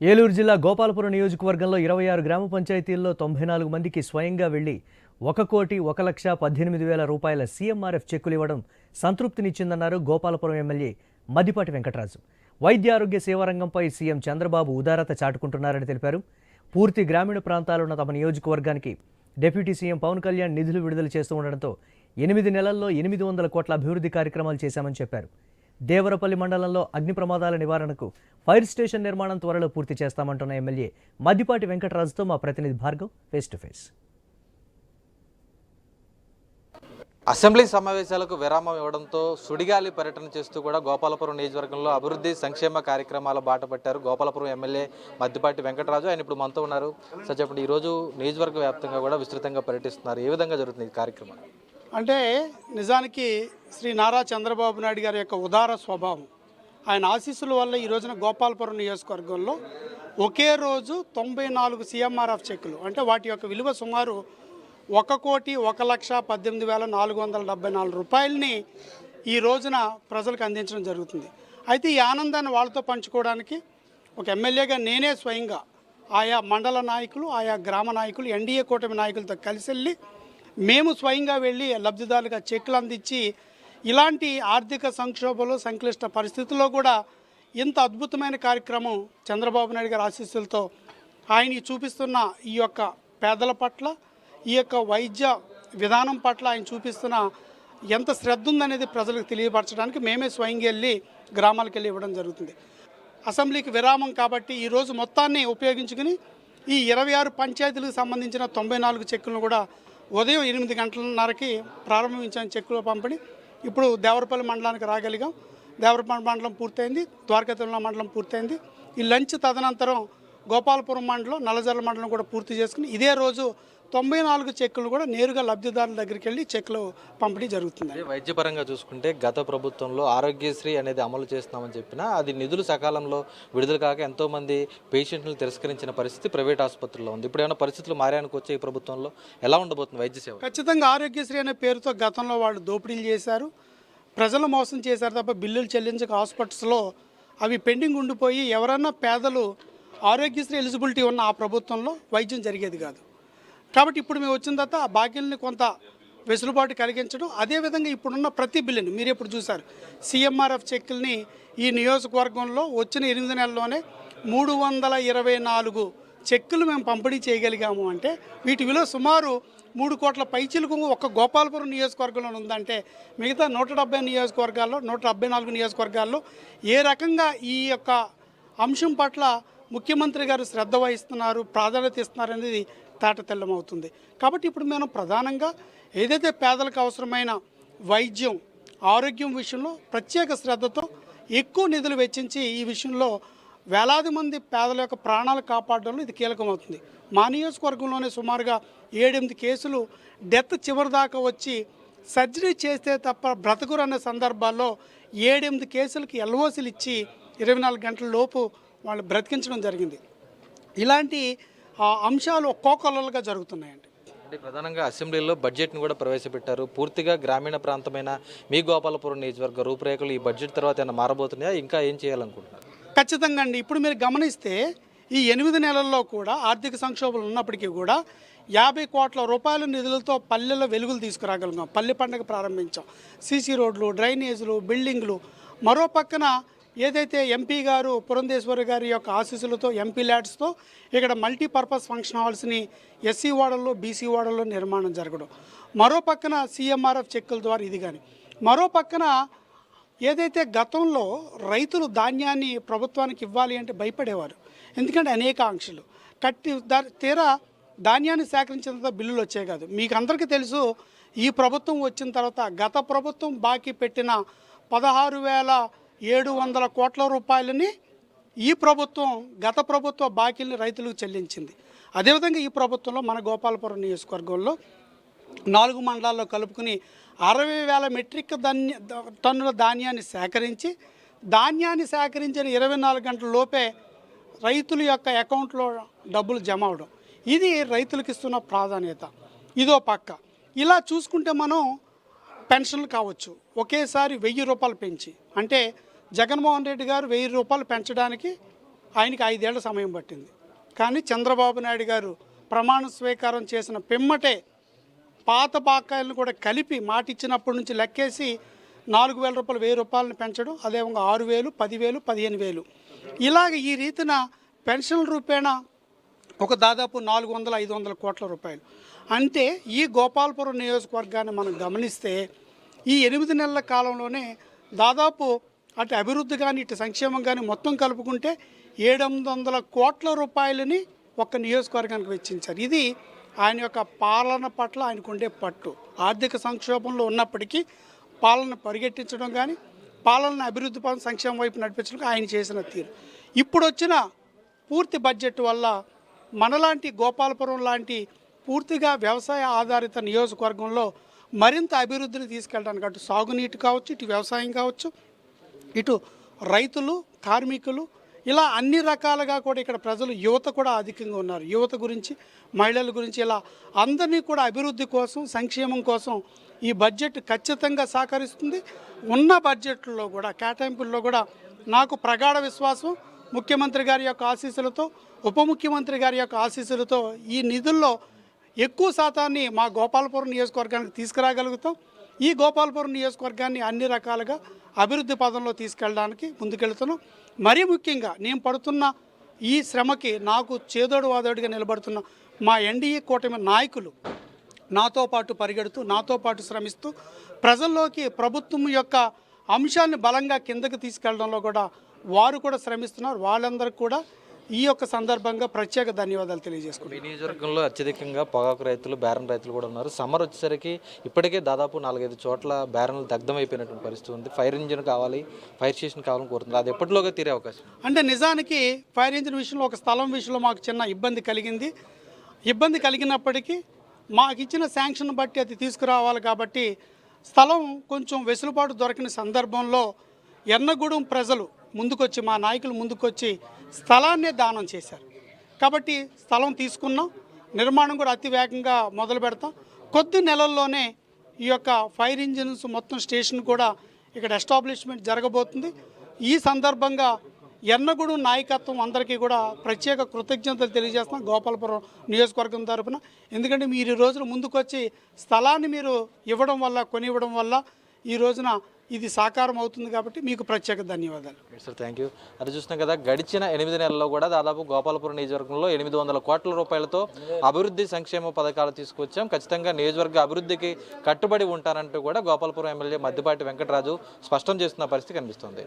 ఏలూరు జిల్లా గోపాలపురం నియోజకవర్గంలో ఇరవై ఆరు గ్రామ పంచాయతీల్లో తొంభై నాలుగు మందికి స్వయంగా వెళ్ళి ఒక కోటి ఒక లక్ష పద్దెనిమిది వేల రూపాయల సీఎంఆర్ఎఫ్ చెక్కులు ఇవ్వడం సంతృప్తినిచ్చిందన్నారు గోపాలపురం ఎమ్మెల్యే మద్దిపాటి వెంకటరాజు. వైద్య ఆరోగ్య సేవా రంగంపై సీఎం చంద్రబాబు ఉదారత చాటుకుంటున్నారని తెలిపారు. పూర్తి గ్రామీణ ప్రాంతాలున్న తమ నియోజకవర్గానికి డిప్యూటీ సీఎం పవన్ కళ్యాణ్ నిధులు విడుదల చేస్తూ ఉండడంతో ఎనిమిది నెలల్లో ఎనిమిది వందల కోట్ల అభివృద్ధి కార్యక్రమాలు చేశామని చెప్పారు. దేవరపల్లి మండలంలో అగ్ని ప్రమాదాల నివారణకు ఫైర్ స్టేషన్ నిర్మాణం త్వరలో పూర్తి చేస్తామంటున్న ఎమ్మెల్యే మద్దిపాటి వెంకటరాజుతో మా ప్రతినిధి Bhargav face to face. Assembly సమావేశాలకు విరామం ఇవ్వడంతో సుడిగాలి పర్యటన చేస్తూ కూడా గోపాలపురం నియోజకవర్గంలో అభివృద్ధి సంక్షేమ కార్యక్రమాల బాట పట్టారు గోపాలపురం ఎమ్మెల్యే మద్దిపాటి వెంకటరాజు. ఆయన ఇప్పుడు మనతో ఉన్నారు. సార్ చెప్పండి ఈరోజు నియోజకవర్గ వ్యాప్తంగా కూడా విస్తృతంగా పర్యటిస్తున్నారు. ఏ విధంగా జరుగుతుంది ఈ కార్యక్రమం? అంటే నిజానికి శ్రీ నారా చంద్రబాబు నాయుడు గారి యొక్క ఉదార స్వభావం. ఆయన ఆశీస్సుల వల్ల ఈ రోజున గోపాలపురం నియోజకవర్గంలో ఒకే రోజు తొంభై నాలుగు సీఎంఆర్ఎఫ్ చెక్కులు అంటే వాటి యొక్క విలువ సుమారు ఒక కోటి ఒక లక్ష పద్దెనిమిది వేల నాలుగు వందల డెబ్బై నాలుగు రూపాయలని ఈ రోజున ప్రజలకు అందించడం జరుగుతుంది. అయితే ఈ ఆనందాన్ని వాళ్ళతో పంచుకోవడానికి ఒక ఎమ్మెల్యేగా నేనే స్వయంగా ఆయా మండల నాయకులు ఆయా గ్రామ నాయకులు ఎన్డీఏ కూటమి నాయకులతో కలిసి వెళ్ళి మేము స్వయంగా వెళ్ళి లబ్ధిదారులుగా చెక్లు అందించి ఇలాంటి ఆర్థిక సంక్షోభంలో సంక్లిష్ట పరిస్థితుల్లో కూడా ఇంత అద్భుతమైన కార్యక్రమం చంద్రబాబు నాయుడు గారి ఆశీస్సులతో ఆయన చూపిస్తున్న ఈ యొక్క పేదల పట్ల ఈ యొక్క వైద్య విధానం పట్ల ఆయన చూపిస్తున్న ఎంత శ్రద్ధ ఉందనేది ప్రజలకు తెలియపరచడానికి మేమే స్వయంగా వెళ్ళి గ్రామాలకు వెళ్ళి ఇవ్వడం జరుగుతుంది. అసెంబ్లీకి విరామం కాబట్టి ఈరోజు మొత్తాన్ని ఉపయోగించుకుని ఈ ఇరవై ఆరు పంచాయతీలకు సంబంధించిన తొంభై నాలుగు చెక్కులను కూడా ఉదయం ఎనిమిది గంటలన్నరకి ప్రారంభించిన చెక్కుల పంపిణీ. ఇప్పుడు దేవరపల్లి మండలానికి రాగలిగాం. దేవరపల్లి మండలం పూర్తయింది. ద్వారకాతిరుమల మండలం పూర్తయింది. ఈ లంచ్ తదనంతరం గోపాలపురం మండలం నల్లజర్ల మండలం కూడా పూర్తి చేసుకుని ఇదే రోజు తొంభై నాలుగు చెక్కులు కూడా నేరుగా లబ్ధిదారుల దగ్గరికి వెళ్ళి చెక్కులు పంపిణీ జరుగుతుంది. వైద్యపరంగా చూసుకుంటే గత ప్రభుత్వంలో ఆరోగ్యశ్రీ అనేది అమలు చేస్తున్నామని చెప్పినా అది నిధులు సకాలంలో విడుదల కాక ఎంతో మంది పేషెంట్లు తిరస్కరించిన పరిస్థితి ప్రైవేట్ ఆసుపత్రుల్లో ఉంది. ఇప్పుడు ఏమైనా పరిస్థితులు మారానికి వచ్చే ఈ ప్రభుత్వంలో ఎలా ఉండబోతుంది వైద్య సేవ? ఖచ్చితంగా ఆరోగ్యశ్రీ అనే పేరుతో గతంలో వాళ్ళు దోపిడీలు చేశారు. ప్రజలు మోసం చేశారు తప్ప బిల్లులు చెల్లించక హాస్పిటల్స్లో అవి పెండింగ్ ఉండిపోయి ఎవరన్నా పేదలు ఆరోగ్యశ్రీ ఎలిజిబిలిటీ ఉన్న ఆ ప్రభుత్వంలో వైద్యం జరిగేది కాదు. కాబట్టి ఇప్పుడు మేము వచ్చిన తర్వాత ఆ బాకీలని కొంత వెసులుబాటు కలిగించడం అదేవిధంగా ఇప్పుడున్న ప్రతి బిల్లుని మీరు ఇప్పుడు చూశారు? సీఎంఆర్ఎఫ్ చెక్కుల్ని ఈ నియోజకవర్గంలో వచ్చిన ఎనిమిది నెలల్లోనే మూడు వందల ఇరవై నాలుగు చెక్కులు మేము పంపిణీ చేయగలిగాము అంటే వీటి విలువ సుమారు మూడు కోట్ల పైచిలకు ఒక్క గోపాలపురం నియోజకవర్గంలో ఉందంటే మిగతా నూట డెబ్బై నియోజకవర్గాల్లో నూట డెబ్బై నాలుగు నియోజకవర్గాల్లో ఏ రకంగా ఈ యొక్క అంశం పట్ల ముఖ్యమంత్రి గారు శ్రద్ధ వహిస్తున్నారు ప్రాధాన్యత ఇస్తున్నారు అనేది తాటతెల్లమవుతుంది కాబట్టి ఇప్పుడు మనం ప్రధానంగా ఏదైతే పేదలకు అవసరమైన వైద్యం ఆరోగ్యం విషయంలో ప్రత్యేక శ్రద్ధతో ఎక్కువ నిధులు వెచ్చించి ఈ విషయంలో వేలాది మంది పేదల యొక్క ప్రాణాలు కాపాడడంలో ఇది కీలకమవుతుంది. మా నియోజకవర్గంలోనే సుమారుగా ఏడెనిమిది కేసులు డెత్ చివరి దాకా వచ్చి సర్జరీ చేస్తే తప్ప బ్రతకురు అనే సందర్భాల్లో ఏడెనిమిది కేసులకి ఎల్ఓసీలు ఇచ్చి ఇరవై నాలుగు గంటల లోపు వాళ్ళు బ్రతికించడం జరిగింది. ఇలాంటి అంశాలు ఒక్కొక్కలుగా జరుగుతున్నాయండి. అంటే ప్రధానంగా అసెంబ్లీలో బడ్జెట్ను కూడా ప్రవేశపెట్టారు. పూర్తిగా గ్రామీణ ప్రాంతమైన మీ గోపాలపురం నియోజకవర్గ రూపురేఖలు ఈ బడ్జెట్ తర్వాత ఏమైనా మారబోతున్నాయా? ఇంకా ఏం చేయాలనుకుంటున్నారు? ఖచ్చితంగా అండి. ఇప్పుడు మీరు గమనిస్తే ఈ ఎనిమిది నెలల్లో కూడా ఆర్థిక సంక్షోభాలు ఉన్నప్పటికీ కూడా యాభై కోట్ల రూపాయల నిధులతో పల్లెల్లో వెలుగులు తీసుకురాగలిగాం పల్లె పండుగ ప్రారంభించాం. సీసీ రోడ్లు డ్రైనేజీలు బిల్డింగ్లు. మరో పక్కన ఏదైతే ఎంపీ గారు పురంధేశ్వరి గారి యొక్క ఆశీస్సులతో ఎంపీ ల్యాడ్స్తో ఇక్కడ మల్టీపర్పస్ ఫంక్షన్ హాల్స్ని ఎస్సీ వార్డుల్లో బీసీ వార్డుల్లో నిర్మాణం జరగడం. మరో పక్కన సీఎంఆర్ఎఫ్ చెక్కుల ద్వారా ఇది కానీ. మరో పక్కన ఏదైతే గతంలో రైతులు ధాన్యాన్ని ప్రభుత్వానికి ఇవ్వాలి అంటే భయపడేవారు. ఎందుకంటే అనేక ఆంక్షలు. కట్టి తీరా ధాన్యాన్ని సేకరించినంత బిల్లులు వచ్చాయి కాదు. మీకు అందరికీ తెలుసు ఈ ప్రభుత్వం వచ్చిన తర్వాత గత ప్రభుత్వం బాకీ పెట్టిన పదహారు వేల ఏడు వందల కోట్ల రూపాయలని ఈ ప్రభుత్వం గత ప్రభుత్వ బాకీల్ని రైతులకు చెల్లించింది. అదేవిధంగా ఈ ప్రభుత్వంలో మన గోపాలపురం నియోజకవర్గంలో నాలుగు మండలాల్లో కలుపుకుని అరవై వేల మెట్రిక్ ధాన్య టన్నుల ధాన్యాన్ని సేకరించి ధాన్యాన్ని సేకరించిన ఇరవై నాలుగు గంటల లోపే రైతుల యొక్క అకౌంట్లో డబ్బులు జమ అవడం. ఇది రైతులకు ఇస్తున్న ప్రాధాన్యత. ఇదో పక్క. ఇలా చూసుకుంటే మనం పెన్షన్లు కావచ్చు. ఒకేసారి వెయ్యి రూపాయలు పెంచి అంటే జగన్మోహన్ రెడ్డి గారు వెయ్యి రూపాయలు పెంచడానికి ఆయనకి ఐదేళ్ళ సమయం పట్టింది. కానీ చంద్రబాబు నాయుడు గారు ప్రమాణ స్వీకారం చేసిన పిమ్మటే పాత బాకాయలను కూడా కలిపి మాట ఇచ్చినప్పటి నుంచి లెక్కేసి నాలుగు వేల రూపాయలు వెయ్యి రూపాయలను పెంచడం అదేవిధంగా ఆరు వేలు పదివేలు పదిహేను వేలు. ఇలాగ ఈ రీతిన పెన్షన్ రూపేణా ఒక దాదాపు నాలుగు వందల ఐదు వందల కోట్ల రూపాయలు. అంటే ఈ గోపాలపురం నియోజకవర్గాన్ని మనం గమనిస్తే ఈ ఎనిమిది నెలల కాలంలోనే దాదాపు అటు అభివృద్ధి కానీ ఇటు సంక్షేమం కానీ మొత్తం కలుపుకుంటే ఏడెనిమిది వందల కోట్ల రూపాయలని ఒక్క నియోజకవర్గానికి వెచ్చించారు. ఇది ఆయన యొక్క పాలన పట్ల ఆయనకు ఉండే పట్టు. ఆర్థిక సంక్షోభంలో ఉన్నప్పటికీ పాలన పరిగెట్టించడం కానీ పాలన అభివృద్ధి పనులు సంక్షేమం వైపు నడిపించడం ఆయన చేసిన తీరు. ఇప్పుడు వచ్చిన పూర్తి బడ్జెట్ వల్ల మనలాంటి గోపాలపురం లాంటి పూర్తిగా వ్యవసాయ ఆధారిత నియోజకవర్గంలో మరింత అభివృద్ధిని తీసుకెళ్ళడానికి అటు సాగునీటి కావచ్చు ఇటు వ్యవసాయం కావచ్చు ఇటు రైతులు కార్మికులు ఇలా అన్ని రకాలుగా కూడా ఇక్కడ ప్రజలు యువత కూడా అధికంగా ఉన్నారు. యువత గురించి మహిళల గురించి ఇలా అందరినీ కూడా అభివృద్ధి కోసం సంక్షేమం కోసం ఈ బడ్జెట్ ఖచ్చితంగా సహకరిస్తుంది. ఉన్న బడ్జెట్లో కూడా కేటాయింపుల్లో కూడా నాకు ప్రగాఢ విశ్వాసం. ముఖ్యమంత్రి గారి యొక్క ఆశీస్సులతో ఉప ముఖ్యమంత్రి గారి యొక్క ఆశీస్సులతో ఈ నిధుల్లో ఎక్కువ శాతాన్ని మా గోపాలపురం నియోజకవర్గానికి తీసుకురాగలుగుతాం. ఈ గోపాలపురం నియోజకవర్గాన్ని అన్ని రకాలుగా అభివృద్ధి పదంలో తీసుకెళ్ళడానికి ముందుకెళ్తున్నాం. మరీ ముఖ్యంగా నేను పడుతున్న ఈ శ్రమకి నాకు చేదోడు వాదోడిగా నిలబడుతున్న మా ఎన్డీఏ కూటమి నాయకులు నాతో పాటు పరిగెడుతూ నాతో పాటు శ్రమిస్తూ ప్రజల్లోకి ప్రభుత్వం యొక్క అంశాన్ని బలంగా కిందకి తీసుకెళ్ళడంలో కూడా వారు కూడా శ్రమిస్తున్నారు. వాళ్ళందరికీ కూడా ఈ యొక్క సందర్భంగా ప్రత్యేక ధన్యవాదాలు తెలియజేసుకుంటున్నాను మీ నియోజకవర్గంలో అత్యధికంగా పొగాకు రైతులు బేరం రైతులు కూడా ఉన్నారు. సమ్మర్ వచ్చేసరికి ఇప్పటికే దాదాపు నాలుగైదు చోట్ల బేరన్లు దగ్ధమైపోయినటువంటి పరిస్థితి ఉంది. ఫైర్ ఇంజిన్ కావాలి ఫైర్ స్టేషన్ కావాలని కోరుతున్నారు. అది ఎప్పటిలోగా తీరే అవకాశం? అంటే నిజానికి ఫైర్ ఇంజిన్ విషయంలో ఒక స్థలం విషయంలో మాకు చిన్న ఇబ్బంది కలిగింది. ఇబ్బంది కలిగినప్పటికీ మాకు ఇచ్చిన శాంక్షన్ బట్టి అది తీసుకురావాలి కాబట్టి స్థలం కొంచెం వెసులుబాటు దొరికిన సందర్భంలో ఎర్నగూడెం ప్రజలు ముందుకొచ్చి మా నాయకులు ముందుకొచ్చి స్థలాన్నే దానం చేశారు. కాబట్టి స్థలం తీసుకున్నాం. నిర్మాణం కూడా అతి వేగంగా మొదలు పెడతాం. కొద్ది నెలల్లోనే ఈ యొక్క ఫైర్ ఇంజిన్స్ మొత్తం స్టేషన్ కూడా ఇక్కడ ఎస్టాబ్లిష్మెంట్ జరగబోతుంది. ఈ సందర్భంగా ఎన్నగూడు నాయకత్వం అందరికీ కూడా ప్రత్యేక కృతజ్ఞతలు తెలియజేస్తున్నాం గోపాలపురం నియోజకవర్గం తరఫున ఎందుకంటే మీరు ఈ రోజున ముందుకొచ్చి స్థలాన్ని మీరు ఇవ్వడం వల్ల కొనివ్వడం వల్ల ఈ రోజున ఇది సాకారం అవుతుంది కాబట్టి మీకు ప్రత్యేక ధన్యవాదాలు. సార్ థ్యాంక్ యూ అది చూస్తున్నాం కదా గడిచిన ఎనిమిది నెలల్లో కూడా దాదాపు గోపాలపురం నియోజకవర్గంలో ఎనిమిది వందల కోట్ల రూపాయలతో అభివృద్ధి సంక్షేమ పథకాలు తీసుకొచ్చాం. ఖచ్చితంగా నియోజకవర్గ అభివృద్ధికి కట్టుబడి ఉంటారంటూ కూడా గోపాలపురం ఎమ్మెల్యే మద్దిపాటి వెంకటరాజు స్పష్టం చేస్తున్న పరిస్థితి కనిపిస్తుంది.